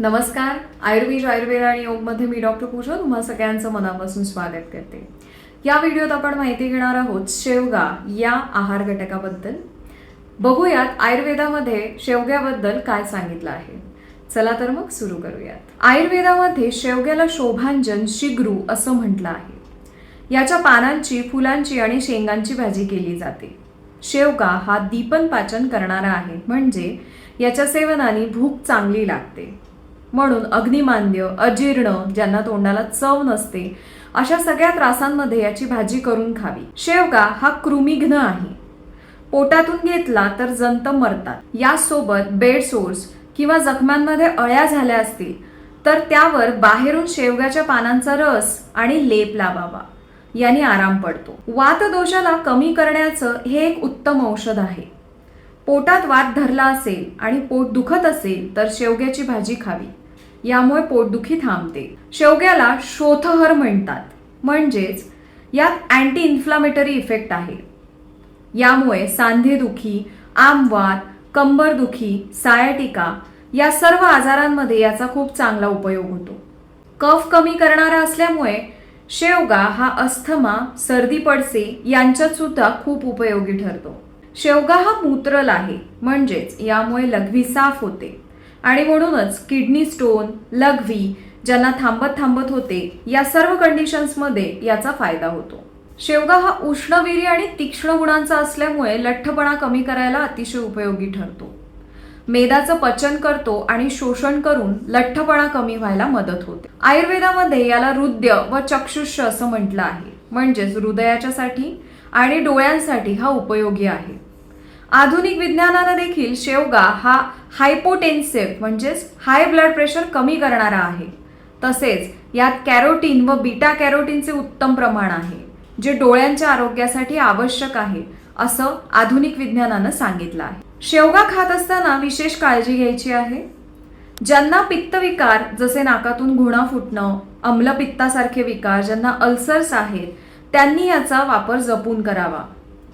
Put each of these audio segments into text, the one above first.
नमस्कार आयुर्वेद आयुर्वेद आणि योगमध्ये मी डॉक्टर पूजा तुम्हा सगळ्यांचं मनापासून स्वागत करते. या व्हिडिओत आपण माहिती घेणार आहोत शेवगा या आहार घटकाबद्दल. बघूयात आयुर्वेदामध्ये शेवग्याबद्दल काय सांगितलं आहे. चला तर मग सुरू करूयात. आयुर्वेदामध्ये शेवग्याला शोभांजन शिग्रू असं म्हटलं आहे. याच्या पानांची फुलांची आणि शेंगांची भाजी केली जाते. शेवगा हा दीपन पाचन करणारा आहे. म्हणजे याच्या सेवनाने भूक चांगली लागते. म्हणून अग्निमान्य अजीर्ण ज्यांना तोंडाला चव नसते अशा सगळ्या त्रासांमध्ये याची भाजी करून खावी. शेवगा हा कृमिघ्न आहे. पोटातून घेतला तर जंत मरतात. यासोबत बेड सोर्स किंवा जखमांमध्ये अळ्या झाल्या असतील तर त्यावर बाहेरून शेवग्याच्या पानांचा रस आणि लेप लावावा. याने आराम पडतो. वात दोषाला कमी करण्याचं हे एक उत्तम औषध आहे. पोटात वात धरला असेल आणि पोट दुखत असेल तर शेवग्याची भाजी खावी. यामुळे पोटदुखी थांबते. शेवग्याला शोथहर म्हणतात. म्हणजेच यात अँटी इन्फ्लामेटरी इफेक्ट आहे. यामुळे सांधेदुखी आमवात कंबरदुखी सायाटिका या सर्व आजारांमध्ये याचा खूप चांगला उपयोग होतो. कफ कमी करणारा असल्यामुळे शेवगा हा अस्थमा सर्दी पडसे यांच्यात सुद्धा खूप उपयोगी ठरतो. शेवगा हा मूत्रल आहे. म्हणजेच यामुळे लघवी साफ होते. आणि म्हणूनच किडनी स्टोन लघवी ज्यांना थांबत थांबत होते या सर्व कंडिशन्समध्ये याचा फायदा होतो. शेवगा हा उष्णवीर्य आणि तीक्ष्ण गुणांचा असल्यामुळे लठ्ठपणा कमी करायला अतिशय उपयोगी ठरतो. मेदाचं पचन करतो आणि शोषण करून लठ्ठपणा कमी व्हायला मदत होते. आयुर्वेदामध्ये याला हृदय व चक्षुष्य असं म्हटलं आहे. म्हणजेच हृदयाच्यासाठी आणि डोळ्यांसाठी हा उपयोगी आहे. आधुनिक विज्ञानानं देखील शेवगा हा हायपोटेन्सिव्ह म्हणजेच हाय ब्लड प्रेशर कमी करणारा आहे. तसेच यात कॅरोटीन व बीटा कॅरोटीनचे उत्तम प्रमाण आहे जे डोळ्यांच्या आरोग्यासाठी आवश्यक आहे असं आधुनिक विज्ञानानं सांगितलं आहे. शेवगा खात असताना विशेष काळजी घ्यायची आहे? ज्यांना पित्तविकार जसे नाकातून घुणा फुटणं अम्लपित्तासारखे विकार ज्यांना अल्सर्स आहेत त्यांनी याचा वापर जपून करावा.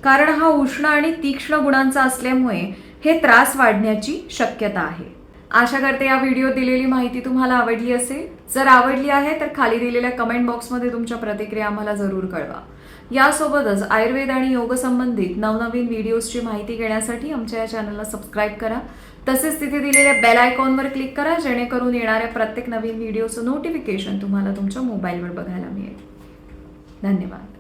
कारण हा उष्ण आणि तीक्ष्ण गुणांचा असल्यामुळे हे त्रास वाढण्याची शक्यता आहे. आशा करते या व्हिडिओ दिलेली माहिती तुम्हाला आवडली असेल. जर आवडली आहे तर खाली दिलेल्या कमेंट बॉक्समध्ये तुमच्या प्रतिक्रिया आम्हाला जरूर कळवा. यासोबतच आयुर्वेद आणि योग संबंधित नवनवीन व्हिडिओजची माहिती घेण्यासाठी आमच्या या चॅनलला सबस्क्राईब करा. तसेच तिथे दिलेल्या बेल आयकॉनवर क्लिक करा जेणेकरून येणाऱ्या प्रत्येक नवीन व्हिडिओचं नोटिफिकेशन तुम्हाला तुमच्या मोबाईलवर बघायला मिळेल. धन्यवाद.